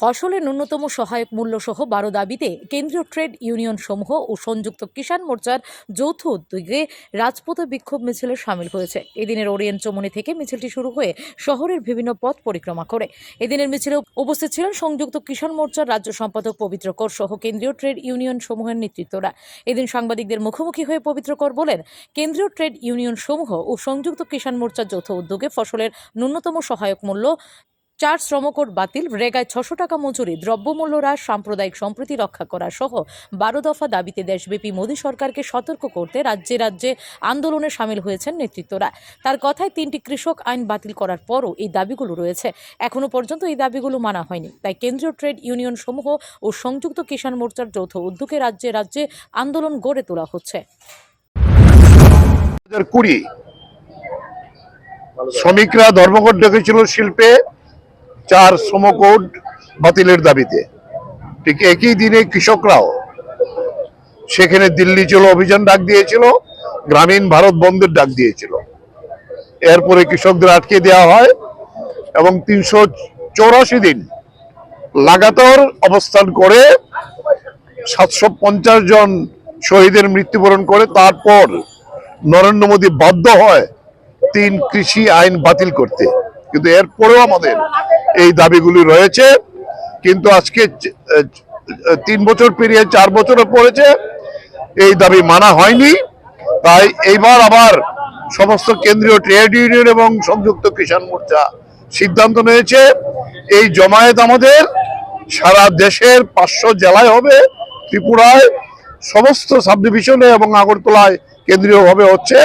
ফসলের ন্যূনতম সহায়ক মূল্য সহ বারো দাবিতে কেন্দ্রীয় ট্রেড ইউনিয়ন সমূহ ও সংযুক্ত কিষাণ মোর্চার যৌথ উদ্যোগে রাজপথে বিক্ষোভ মিছিলে সামিল হয়েছে। এদিনের ওরিয়েন্ট চমনি থেকে মিছিলটি শুরু হয়ে শহরের বিভিন্ন পথ পরিক্রমা করে। এদিনের মিছিলে উপস্থিত ছিলেন সংযুক্ত কিষাণ মোর্চার রাজ্য সম্পাদক পবিত্র কর সহ কেন্দ্রীয় ট্রেড ইউনিয়ন সমূহের নেতৃত্বরা। এদিন সাংবাদিকদের মুখোমুখি হয়ে পবিত্র কর বলেন, কেন্দ্রীয় ট্রেড ইউনিয়ন সমূহ ও সংযুক্ত কিষাণ মোর্চার যৌথ উদ্যোগে ফসলের ন্যূনতম সহায়ক মূল্য চার শ্রমকোট বাতিল, রেগায় ছশো টাকা মজুরি, দ্রব্যমূল্য হ্রাস, সাম্প্রদায়িক সম্প্রীতি রক্ষা করা সহ বারো দফা দাবিতে দেশব্যাপী মোদী সরকারকে সতর্ক করতে রাজ্যে রাজ্যে আন্দোলনে সামিল হয়েছেন নেতৃত্বরা। তার কথায় তিনটি কৃষক আইন বাতিল করার পরও এই দাবিগুলো রয়েছে। এখনও পর্যন্ত এই দাবিগুলো মানা হয়নি। তাই কেন্দ্রীয় ট্রেড ইউনিয়ন সমূহ ও সংযুক্ত কিষাণ মোর্চার যৌথ উদ্যোগে রাজ্যে রাজ্যে আন্দোলন গড়ে তোলা হচ্ছে। শ্রমিকরা ধর্মঘট ডেকেছিল শিল্পে। চার শ্রমকোড বাতিলের দাবিতে। ঠিক একই দিনে কৃষকরাও সেখানে দিল্লি চলো অভিযান ডাক দিয়েছিল, গ্রামীণ ভারত বন্ধের ডাক দিয়েছিল। এরপরে কৃষকদের আটকে দেওয়া হয় এবং তিনশো চৌরাশি দিন লাগাতার অবস্থান করে সাতশো পঞ্চাশ জন শহীদের মৃত্যুবরণ করে, তারপর নরেন্দ্র মোদী বাধ্য হয় তিন কৃষি আইন বাতিল করতে। কিন্তু এরপরেও আমাদের এই দাবিগুলি রয়েছে। কিন্তু আজকে তিন বছর পেরিয়ে চার বছরে পড়েছে। এই দাবি মানা হয়নি। তাই এইবার আবার সমস্ত কেন্দ্রীয় ট্রেড ইউনিয়ন এবং সংযুক্ত কিষাণ মোর্চা সিদ্ধান্ত নিয়েছে, এই জমায়েত আমাদের সারা দেশের পাঁচশো জেলায় হবে, ত্রিপুরায় সমস্ত সাব ডিভিশনে এবং আগরতলায় কেন্দ্রীয়ভাবে হচ্ছে।